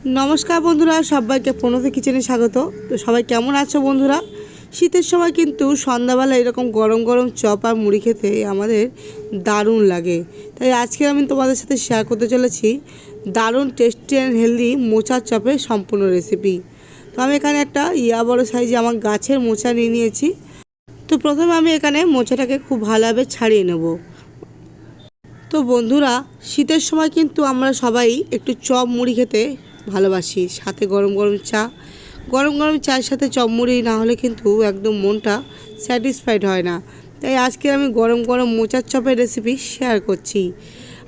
নমস্কার বন্ধুরা, সবাইকে প্রণতি কিচেনে স্বাগত। তো সবাই কেমন আছো বন্ধুরা? শীতের সময় কিন্তু সন্ধ্যাবেলা এরকম গরম গরম চপ আর মুড়ি খেতে আমাদের দারুণ লাগে। তাই আজকে আমি তোমাদের সাথে শেয়ার করতে চলেছি দারুণ টেস্টি অ্যান্ড হেলদি মোচার চপের সম্পূর্ণ রেসিপি তো আমি এখানে একটা ইয়া বড় সাইজে আমার গাছের মোচা নিয়ে নিয়েছি। তো প্রথমে আমি এখানে মোচাটাকে খুব ভালোভাবে ছাড়িয়ে নেব। তো বন্ধুরা, শীতের সময় কিন্তু আমরা সবাই একটু চপ মুড়ি খেতে ভালোবাসি। সাথে গরম গরম চা। গরম গরম চায়ের সাথে চপ মুড়ি না হলে কিন্তু একদম মনটা স্যাটিসফাইড হয় না। তাই আজকে আমি গরম গরম মোচার চপের রেসিপি শেয়ার করছি।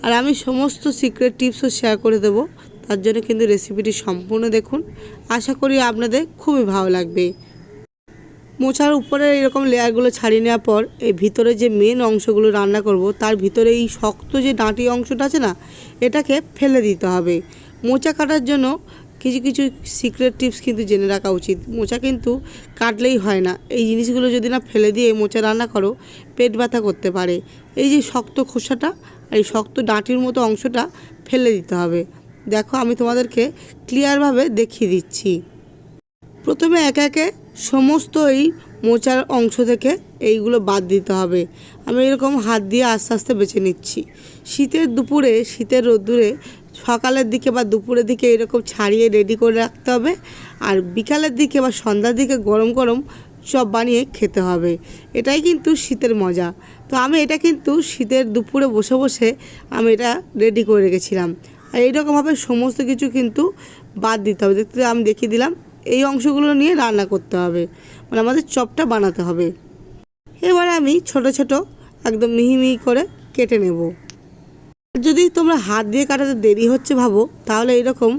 আর আমি সমস্ত সিক্রেট টিপসও শেয়ার করে দেব। তার জন্য কিন্তু রেসিপিটি সম্পূর্ণ দেখুন। আশা করি আপনাদের খুবই ভালো লাগবে। মোচার উপরে এরকম লেয়ারগুলো ছাড়িয়ে নেওয়ার পর এই ভিতরে যে মেন অংশগুলো রান্না করব, তার ভিতরে এই শক্ত যে ডাঁটি অংশটা আছে না, এটাকে ফেলে দিতে হবে। মোচা কাটার জন্য কিছু কিছু সিক্রেট টিপস কিন্তু জেনে রাখা উচিত। মোচা কিন্তু কাটলেই হয় না। এই জিনিসগুলো যদি না ফেলে দিয়ে মোচা রান্না করো, পেট ব্যথা করতে পারে। এই যে শক্ত খোসাটা আর এই শক্ত ডাঁটির মতো অংশটা ফেলে দিতে হবে। দেখো, আমি তোমাদেরকে ক্লিয়ারভাবে দেখিয়ে দিচ্ছি। প্রথমে একে একে সমস্ত এই মোচার অংশ থেকে এইগুলো বাদ দিতে হবে। আমি এরকম হাত দিয়ে আস্তে আস্তে বেছে নিচ্ছি। শীতের দুপুরে, শীতের রোদ্দুরে সকালের দিকে বা দুপুরের দিকে এরকম ছাড়িয়ে রেডি করে রাখতে হবে। আর বিকালের দিকে বা সন্ধ্যার দিকে গরম গরম চপ বানিয়ে খেতে হবে। এটাই কিন্তু শীতের মজা। তো আমি এটা কিন্তু শীতের দুপুরে বসে বসে আমি এটা রেডি করে রেখেছিলাম। আর এইরকমভাবে সমস্ত কিছু কিন্তু বাদ দিতে হবে। দেখতে আমি দেখিয়ে দিলাম, এই অংশগুলো নিয়ে রান্না করতে হবে। মানে আমাদের চপটা বানাতে হবে। এবার আমি ছোট ছোট একদম মিহি মিহি করে কেটে নেব। যদি তোমরা হাত দিয়ে কাটাতে দেরি হচ্ছে ভাবো, তাহলে এরকম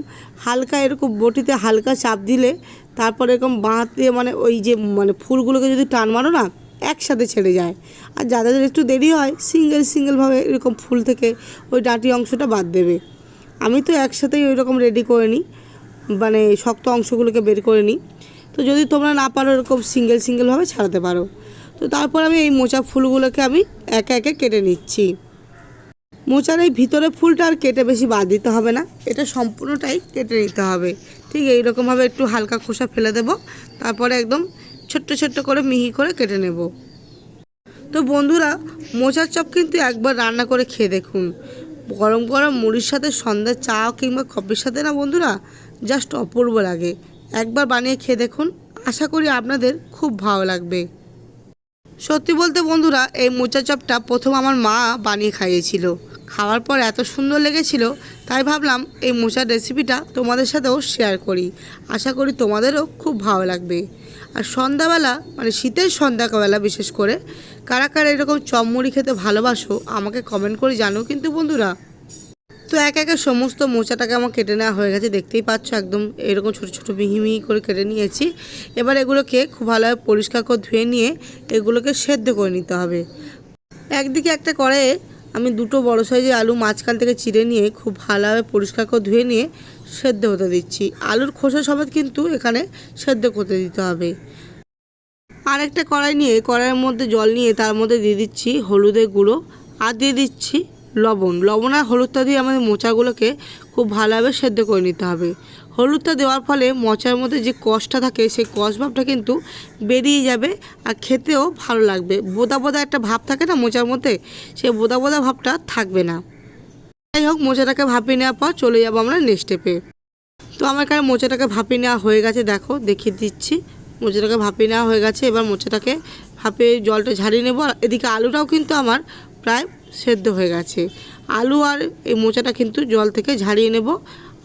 হালকা এরকম বটিতে হালকা চাপ দিলে তারপর এরকম বাঁধ দিয়ে মানে ওই যে মানে ফুলগুলোকে যদি টান মারো না, একসাথে ছেড়ে যায়। আর যাদের একটু দেরি হয়, সিঙ্গেল সিঙ্গেলভাবে এরকম ফুল থেকে ওই ডাঁটি অংশটা বাদ দেবে। আমি তো একসাথেই ওই রকম রেডি করে নিই মানে শক্ত অংশগুলোকে বের করে নিই। তো যদি তোমরা না পারো এরকম সিঙ্গেল সিঙ্গেলভাবে ছাড়াতে পারো। তো তারপর আমি এই মোচা ফুলগুলোকে আমি একে একে কেটে নিচ্ছি। মোচার এই ভিতরে ফুলটা আর কেটে বেশি বাদ দিতে হবে না। এটা সম্পূর্ণটাই কেটে নিতে হবে। ঠিক এইরকমভাবে একটু হালকা খোসা ফেলে দেব। তারপরে একদম ছোট্ট ছোট্ট করে মিহি করে কেটে নেব। তো বন্ধুরা, মোচার চপ কিন্তু একবার রান্না করে খেয়ে দেখুন। গরম গরম মুড়ির সাথে সন্ধ্যা চা কিংবা কফির সাথে না বন্ধুরা? জাস্ট অপূর্ব লাগে। একবার বানিয়ে খেয়ে দেখুন। আশা করি আপনাদের খুব ভালো লাগবে। সত্যি বলতে বন্ধুরা, এই মোচা চপটা প্রথম আমার মা বানিয়ে খাইয়েছিল। খাওয়ার পর এত সুন্দর লেগেছিল, তাই ভাবলাম এই মোচার রেসিপিটা তোমাদের সাথেও শেয়ার করি। আশা করি তোমাদেরও খুব ভালো লাগবে। আর সন্ধ্যাবেলা মানে শীতের সন্ধ্যাবেলা বিশেষ করে, কারা কারা এরকম চপ মুড়ি খেতে ভালোবাসো, আমাকে কমেন্ট করে জানো কিন্তু বন্ধুরা। তো এক একে সমস্ত মোচাটাকে আমার কেটে নেওয়া হয়ে গেছে, দেখতেই পাচ্ছ একদম এরকম ছোটো ছোটো মিহি মিহি করে কেটে নিয়েছি। এবার এগুলোকে খুব ভালোভাবে পরিষ্কার করে ধুয়ে নিয়ে এগুলোকে সেদ্ধ করে নিতে হবে। একদিকে একটা কড়াইয়ে আমি দুটো বড় সাইজের আলু মাঝখান থেকে চিড়ে নিয়ে খুব ভালোভাবে পরিষ্কার করে ধুয়ে নিয়ে সেদ্ধ হতে দিচ্ছি। আলুর খোসা সমেত কিন্তু এখানে সেদ্ধ করতে দিতে হবে। আর একটা কড়াই নিয়ে, কড়াইয়ের মধ্যে জল নিয়ে তার মধ্যে দিয়ে দিচ্ছি হলুদের গুঁড়ো আর দিয়ে দিচ্ছি লবণ। লবণ আর হলুদটা দিয়ে আমাদের মোচাগুলোকে খুব ভালোভাবে সেদ্ধ করে নিতে হবে। হলুদটা দেওয়ার ফলে মোচার মধ্যে যে কষটা থাকে, সেই কষ ভাবটা কিন্তু বেরিয়ে যাবে আর খেতেও ভালো লাগবে। বোদা বোদা একটা ভাব থাকে না মোচার মধ্যে? সেই বোদা বোদা ভাবটা থাকবে না। যাই হোক, মোচাটাকে ভাপিয়ে নেওয়ার পর চলে যাব আমরা নেক্সট স্টেপে তো আমার এখানে মোচাটাকে ভাপিয়ে নেওয়া হয়ে গেছে, দেখো, দেখিয়ে দিচ্ছি। মোচাটাকে ভাপিয়ে নেওয়া হয়ে গেছে, এবার মোচাটাকে ভাপিয়ে জলটা ঝাড়িয়ে নেব। এদিকে আলুটাও কিন্তু আমার প্রায় সেদ্ধ হয়ে গেছে। আলু আর এই মোচাটা কিন্তু জল থেকে ঝাড়িয়ে নেব।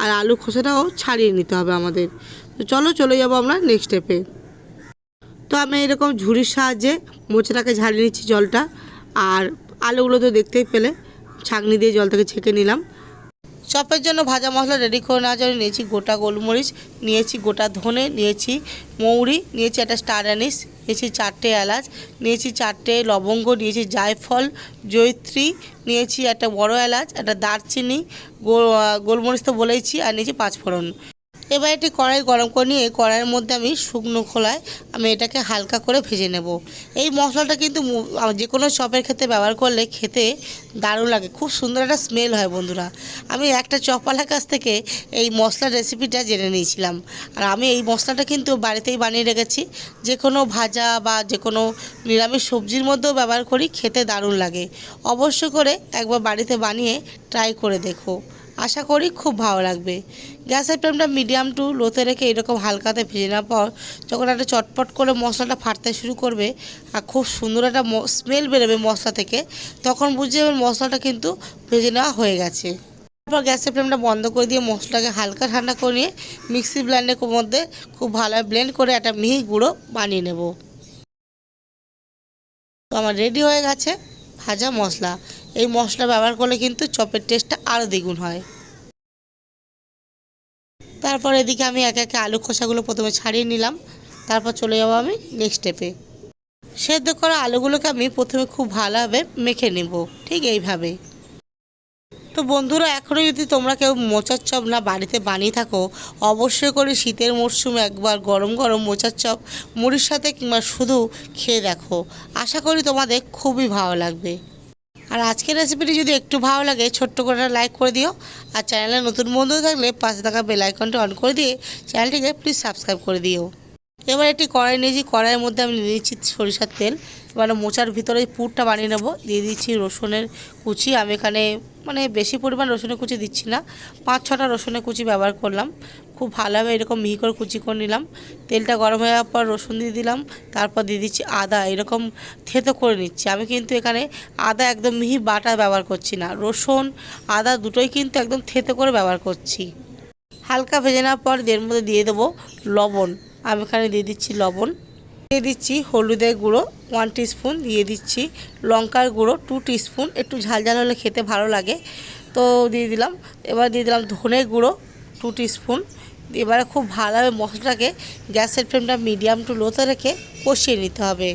আর আলু খোসাটাও ছাড়িয়ে নিতে হবে আমাদের। তো চলো, চলে যাব আমরা নেক্সট স্টেপে তো আমি এরকম ঝুড়ির সাহায্যে মোচাটাকে ঝাড়িয়ে নিচ্ছি জলটা। আর আলুগুলো তো দেখতেই পেলে, ছাঁকনি দিয়ে জলটাকে ছেঁকে নিলাম। চপের জন্য ভাজা মশলা রেডি করে নেওয়ার জন্য নিয়েছি গোটা গোলমরিচ, নিয়েছি গোটা ধনে, নিয়েছি মৌরি, নিয়েছি একটা স্টার অ্যানিস নিয়েছি চারটে এলাচ, নিয়েছি চারটে লবঙ্গ, নিয়েছি জায়ফল জৈত্রী নিয়েছি একটা বড় এলাচ, একটা দারচিনি গোল- গোলমরিচ তো বলেইছি, আর নিয়েছি পাঁচফোড়ন। এবার এটি কড়াই গরম করে নিয়ে কড়াইয়ের মধ্যে আমি শুকনো খোলায় আমি এটাকে হালকা করে ভেজে নেব। এই মশলাটা কিন্তু যে কোনো চপের ক্ষেত্রে ব্যবহার করলে খেতে দারুণ লাগে, খুব সুন্দর একটা স্মেল হয় বন্ধুরা। আমি একটা চপওয়ালার কাছ থেকে এই মশলার রেসিপিটা জেনে নিয়েছিলাম। আর আমি এই মশলাটা কিন্তু বাড়িতেই বানিয়ে রেখেছি। যে কোনো ভাজা বা যে কোনো নিরামিষ সবজির মধ্যেও ব্যবহার করি, খেতে দারুণ লাগে। অবশ্য করে একবার বাড়িতে বানিয়ে ট্রাই করে দেখো। আশা করি খুব ভালো লাগবে। গ্যাসের ফ্লেমটা মিডিয়াম টু লোতে রেখে এরকম হালকাতে ভেজে নেওয়ার পর যখন একটা চটপট করে মশলাটা ফাটতে শুরু করবে আর খুব সুন্দর একটা স্মেল বেরোবে মশলা থেকে, তখন বুঝে মশলাটা কিন্তু ভেজে নেওয়া হয়ে গেছে। তারপর গ্যাসের ফ্লেমটা বন্ধ করে দিয়ে মশলাটাকে হালকা ঠান্ডা করে নিয়ে মিক্সি ব্লেন্ডের মধ্যে খুব ভালোভাবে ব্লেন্ড করে একটা মিহি গুঁড়ো বানিয়ে নেব। তো আমার রেডি হয়ে গেছে ভাজা মশলা। এই মশলা ব্যবহার করলে কিন্তু চপের টেস্টটা আরও দ্বিগুণ হয়। তারপর এদিকে আমি একে একে আলু খোসাগুলো প্রথমে ছাড়িয়ে নিলাম, তারপর চলে যাব আমি নেক্সট স্টেপে সেদ্ধ করা আলুগুলোকে আমি প্রথমে খুব ভালোভাবে মেখে নেব, ঠিক এইভাবে। তো বন্ধুরা এখনও যদি তোমরা কেউ মোচার চপ না বাড়িতে বানিয়ে থাকো, অবশ্যই করে শীতের মরশুমে একবার গরম গরম মোচার চপ মুড়ির সাথে কিংবা শুধু খেয়ে দেখো। আশা করি তোমাদের খুবই ভালো লাগবে। আর আজকের রেসিপিটি যদি একটু ভালো লাগে, ছোট্ট করে লাইক করে দিও। আর চ্যানেলে নতুন বন্ধু থাকলে পাশে থাকা বেল অন করে দিয়ে চ্যানেলটিকে প্লিজ সাবস্ক্রাইব করে দিও। এবার একটি কড়াই নিয়েছি, কড়াইয়ের মধ্যে আমি নিয়ে নিচ্ছি সরিষার তেল। এবার মোচার ভিতরে পুরটা বানিয়ে নেব। দিয়ে দিচ্ছি রসুনের কুচি। আমি এখানে মানে বেশি পরিমাণ রসুনের কুচি দিচ্ছি না। পাঁচ, ছটা রসুনের কুচি ব্যবহার করলাম। খুব ভালোভাবে এরকম মিহি করে কুচি করে নিলাম। তেলটা গরম হয়ে যাওয়ার পর রসুন দিয়ে দিলাম। তারপর দিয়ে দিচ্ছি আদা। এরকম থেতো করে নিচ্ছি। আমি কিন্তু এখানে আদা একদম মিহি বাটা ব্যবহার করছি না। রসুন, আদা দুটোই কিন্তু একদম থেতো করে ব্যবহার করছি। হালকা ভেজে নেওয়ার পর এর মধ্যে দিয়ে দেবো লবণ। আমি এখানে দিয়ে দিচ্ছি লবণ। দিয়ে দিচ্ছি হলুদের গুঁড়ো ওয়ান স্পুন দিয়ে দিচ্ছি লঙ্কার গুঁড়ো টু স্পুন একটু ঝাল ঝাল হলে খেতে ভালো লাগে। তো দিয়ে দিলাম, এবার দিয়ে দিলাম ধনে গুঁড়ো টু স্পুন এবারে খুব ভালোভাবে মশলাটাকে গ্যাসের ফ্লেমটা মিডিয়াম টু লোতে রেখে কষিয়ে নিতে হবে।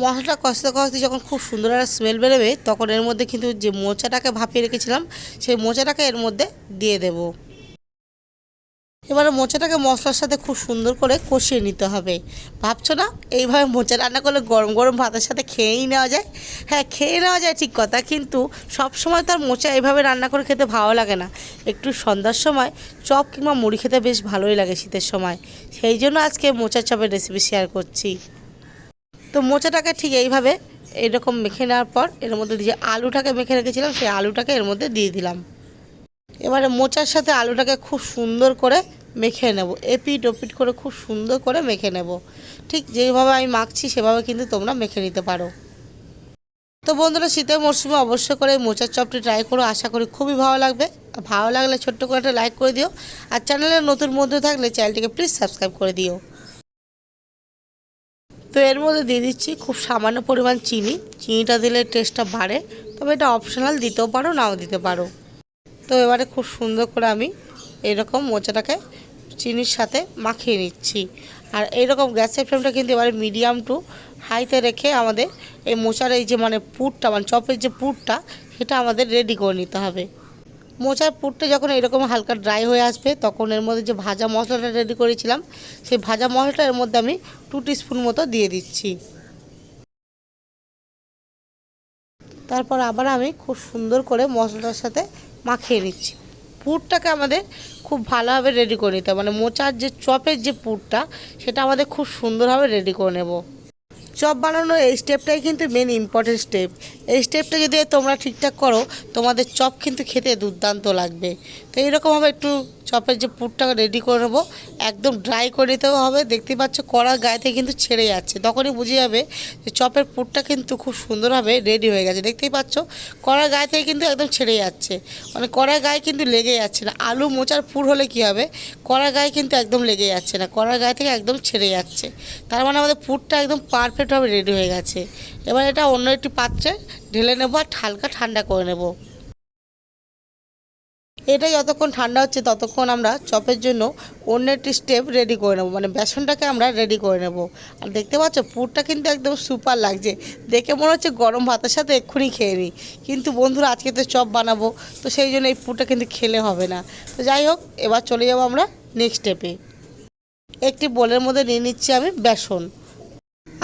মশলাটা কষতে কষতে যখন খুব সুন্দর একটা স্মেল বেরোবে, তখন এর মধ্যে কিন্তু যে মোচাটাকে ভাপিয়ে রেখেছিলাম, সেই মোচাটাকে এর মধ্যে দিয়ে দেবো। এবারে মোচাটাকে মশলার সাথে খুব সুন্দর করে কষিয়ে নিতে হবে। ভাবছ না? এইভাবে মোচা রান্না করলে গরম গরম ভাতের সাথে খেয়েই নেওয়া যায়? হ্যাঁ খেয়ে নেওয়া যায় ঠিক কথা, কিন্তু সব সময় তো আর মোচা এইভাবে রান্না করে খেতে ভালো লাগে না। একটু সন্ধ্যার সময় চপ কিংবা মুড়ি খেতে বেশ ভালোই লাগে শীতের সময়। সেই জন্য আজকে মোচা চপের রেসিপি শেয়ার করছি। তো মোচাটাকে ঠিক এইভাবে এরকম মেখে নেওয়ার পর এর মধ্যে যে আলুটাকে মেখে রেখেছিলাম, সেই আলুটাকে এর মধ্যে দিয়ে দিলাম। এবারে মোচার সাথে আলুটাকে খুব সুন্দর করে মেখে নেব। এপিট ওপিট করে খুব সুন্দর করে মেখে নেব। ঠিক যেভাবে আমি মাখছি, সেভাবে কিন্তু তোমরা মেখে নিতে পারো। তো বন্ধুরা, শীতের মরশুমে অবশ্যই করে মোচার চপটি ট্রাই করো। আশা করি খুবই ভালো লাগবে। ভালো লাগলে ছোট্ট করে একটা লাইক করে দিও। আর চ্যানেলে নতুন বন্ধু থাকলে চ্যানেলটিকে প্লিজ সাবস্ক্রাইব করে দিও। তো এর মধ্যে দিয়ে দিচ্ছি খুব সামান্য পরিমাণ চিনি। চিনিটা দিলে টেস্টটা বাড়ে। তবে এটা অপশনাল দিতেও পারো, নাও দিতে পারো। তো এবারে খুব সুন্দর করে আমি এরকম মোচাটাকে চিনির সাথে মাখিয়ে নিচ্ছি। আর এইরকম গ্যাসের ফ্লেমটা কিন্তু এবারে মিডিয়াম টু হাইতে রেখে আমাদের এই মোচার এই যে মানে পুরটা মানে চপের যে পুরটা, সেটা আমাদের রেডি করে নিতে হবে। মোচার পুরটা যখন এরকম হালকা ড্রাই হয়ে আসবে, তখন এর মধ্যে যে ভাজা মশলাটা রেডি করেছিলাম, সেই ভাজা মশলাটা এর মধ্যে আমি টু স্পুন মতো দিয়ে দিচ্ছি। তারপর আবার আমি খুব সুন্দর করে মশলাটার সাথে মাখিয়ে নিচ্ছি। পুরটাকে আমাদের খুব ভালোভাবে রেডি করে নিতে মানে মোচার যে চপের যে পুরটা, সেটা আমাদের খুব সুন্দরভাবে রেডি করে নেব। চপ বানানোর এই স্টেপটাই কিন্তু মেন ইম্পর্টেন্ট স্টেপ এই স্টেপটা যদি তোমরা ঠিকঠাক করো, তোমাদের চপ কিন্তু খেতে দুর্দান্ত লাগবে। তো এইরকমভাবে একটু চপের যে পুরটা রেডি করে নেব। একদম ড্রাই করে নিতে হবে। দেখতে পাচ্ছ কড়ার গায়ে থেকে কিন্তু ছেড়ে যাচ্ছে। তখনই বুঝে যাবে যে চপের পুরটা কিন্তু খুব সুন্দরভাবে রেডি হয়ে গেছে। দেখতেই পাচ্ছ কড়ার গায়ে থেকে কিন্তু একদম ছেড়ে যাচ্ছে। মানে কড়ার গায়ে কিন্তু লেগে যাচ্ছে না। আলু মোচার পুর হলে কি হবে? কড়ার গায়ে কিন্তু একদম লেগে যাচ্ছে না। কড়ার গায়ে থেকে একদম ছেড়ে যাচ্ছে। তার মানে আমাদের পুরটা একদম পারফেক্টভাবে রেডি হয়ে গেছে। এবার এটা অন্য একটি পাত্রে ঢেলে নেব আর হালকা ঠান্ডা করে নেব। এটা যতক্ষণ ঠান্ডা হচ্ছে ততক্ষণ আমরা চপের জন্য অন্য একটি স্টেপ রেডি করে নেব। মানে বেসনটাকে আমরা রেডি করে নেব। আর দেখতে পাচ্ছ, পুরটা কিন্তু একদম সুপার লাগছে। দেখে মনে হচ্ছে গরম ভাতের সাথে এক্ষুনি খেয়ে নিই। কিন্তু বন্ধুরা, আজকে তো চপ বানাবো, তো সেই জন্য এই পুরটা কিন্তু খেলে হবে না। তো যাই হোক, এবার চলে যাব আমরা নেক্সট স্টেপে একটি বোলের মধ্যে নিয়ে নিচ্ছি আমি বেসন।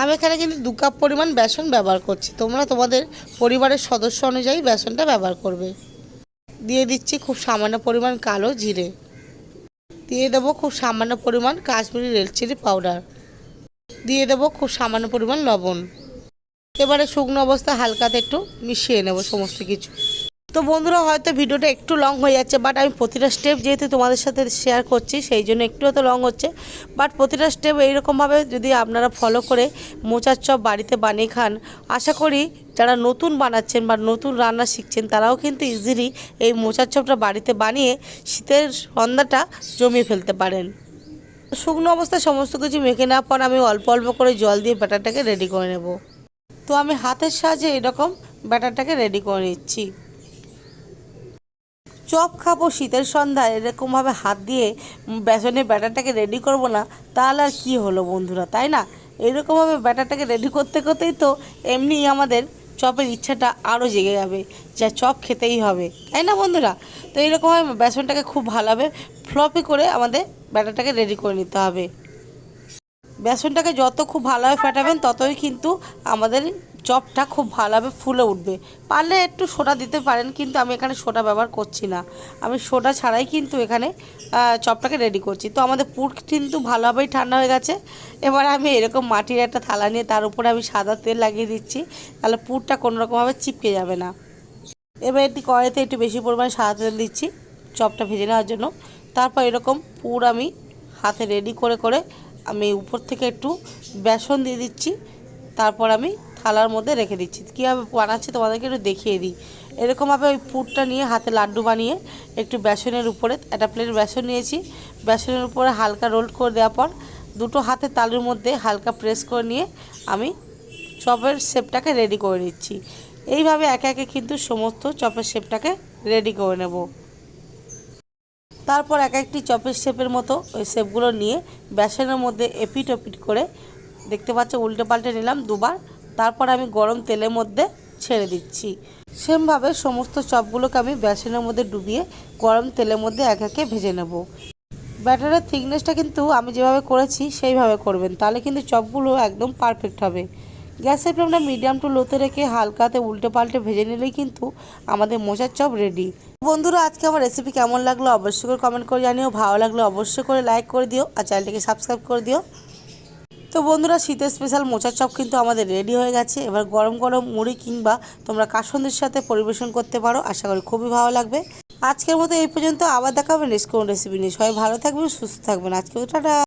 আমি এখানে কিন্তু দু কাপ পরিমাণ বেসন ব্যবহার করছি। তোমরা তোমাদের পরিবারের সদস্য অনুযায়ী বেসনটা ব্যবহার করবে। দিয়ে দিচ্ছি খুব সামান্য পরিমাণ কালো জিরে। দিয়ে দেবো খুব সামান্য পরিমাণ কাশ্মীরি রেড চিলি পাউডার। দিয়ে দেবো খুব সামান্য পরিমাণ লবণ। এবারে শুকনো অবস্থা হালকাতে একটু মিশিয়ে নেব সমস্ত কিছু। তো বন্ধুরা, হয়তো ভিডিওটা একটু লং হয়ে যাচ্ছে বাট আমি প্রতিটা স্টেপ যেহেতু তোমাদের সাথে শেয়ার করছি, সেই জন্য একটু তো লং হচ্ছে। বাট প্রতিটা স্টেপ এইরকমভাবে যদি আপনারা ফলো করে মোচার চপ বাড়িতে বানিয়ে খান, আশা করি যারা নতুন বানাচ্ছেন বা নতুন রান্না শিখছেন, তারাও কিন্তু ইজিলি এই মোচার চপটা বাড়িতে বানিয়ে শীতের সন্ধ্যাটা জমিয়ে ফেলতে পারেন। শুকনো অবস্থায় সমস্ত কিছু মেখে নেওয়ার পর আমি অল্প অল্প করে জল দিয়ে ব্যাটারটাকে রেডি করে নেব। তো আমি হাতের সাহায্যে এরকম ব্যাটারটাকে রেডি করে নিচ্ছি। চপ খাব শীতের সন্ধ্যায়, এরকমভাবে হাত দিয়ে বেসনের ব্যাটারটাকে রেডি করব না, তাহলে আর কী হলো বন্ধুরা, তাই না? এরকমভাবে ব্যাটারটাকে রেডি করতে করতেই তো এমনি আমাদের চপের ইচ্ছাটা আরও জেগে যাবে, যা চপ খেতেই হবে, তাই না বন্ধুরা? তো এইরকমভাবে বেসনটাকে খুব ভালোভাবে ফ্লপি করে আমাদের ব্যাটারটাকে রেডি করে নিতে হবে। বেসনটাকে যত খুব ভালোভাবে ফাটাবেন, ততই কিন্তু আমাদের চপটা খুব ভালোভাবে ফুলে উঠবে। পারলে একটু সোডা দিতে পারেন, কিন্তু আমি এখানে সোডা ব্যবহার করছি না। আমি সোডা ছাড়াই কিন্তু এখানে চপটাকে রেডি করছি। তো আমাদের পুর কিন্তু ভালোভাবেই ঠান্ডা হয়ে গেছে। এবার আমি এরকম মাটির একটা থালা নিয়ে তার উপরে আমি সাদা তেল লাগিয়ে দিচ্ছি, তাহলে পুরটা কোনোরকমভাবে চিপকে যাবে না। এবার একটি কড়াইতে একটু বেশি পরিমাণে সাদা তেল দিচ্ছি চপটা ভেজে নেওয়ার জন্য। তারপর এরকম পুর আমি হাতে রেডি করে করে আমি উপর থেকে একটু বেসন দিয়ে দিচ্ছি। তারপর আমি থালার মধ্যে রেখে দিচ্ছি। কীভাবে বানাচ্ছি তোমাদেরকে একটু দেখিয়ে দিই। এরকমভাবে ওই পুরটা নিয়ে হাতে লাড্ডু বানিয়ে একটু বেসনের উপরে, একটা প্লেট বেসন নিয়েছি। বেসনের উপরে হালকা রোল করে দেওয়ার পর দুটো হাতে তালুর মধ্যে হালকা প্রেস করে নিয়ে আমি চপের শেপটাকে রেডি করে নিচ্ছি। এইভাবে একে একে কিন্তু সমস্ত চপের শেপটাকে রেডি করে নেব। তারপর এক একটি চপের শেপের মতো ওই শেপগুলো নিয়ে বেসনের মধ্যে এপিট ওপিট করে, দেখতে পাচ্ছ উল্টে পাল্টে নিলাম দুবার। তারপর আমি গরম তেলের মধ্যে ছেড়ে দিচ্ছি। সেমভাবে সমস্ত চপগুলোকে আমি বেসনের মধ্যে ডুবিয়ে গরম তেলের মধ্যে এক একে ভেজে নেব। ব্যাটারের থিকনেসটা কিন্তু আমি যেভাবে করেছি, সেইভাবে করবেন। তাহলে কিন্তু চপগুলো একদম পারফেক্ট হবে। গ্যাসের ফ্লেমটা মিডিয়াম টু লোতে রেখে হালকাতে উল্টে পাল্টে ভেজে নিলেই কিন্তু আমাদের মোচার চপ রেডি। বন্ধুরা, আজকে আমার রেসিপি কেমন লাগল অবশ্যই করে কমেন্ট করে জানিও। ভালো লাগল অবশ্যই করে লাইক করে দিও আর চ্যানেলটিকে সাবস্ক্রাইব করে দিও। তো বন্ধুরা, শীতের স্পেশাল মোচার চপ কিন্তু আমাদের রেডি হয়ে গেছে। এবার গরম গরম মুড়ি কিংবা তোমরা কাসন্দের সাথে পরিবেশন করতে পারো। আশা করি খুবই ভালো লাগবে। আজকের মতো এই পর্যন্ত। আবার দেখা হবে নেক্সট কোনো রেসিপি নিয়ে। সবাই ভালো থাকবেন, সুস্থ থাকবেন। আজকে টাটা।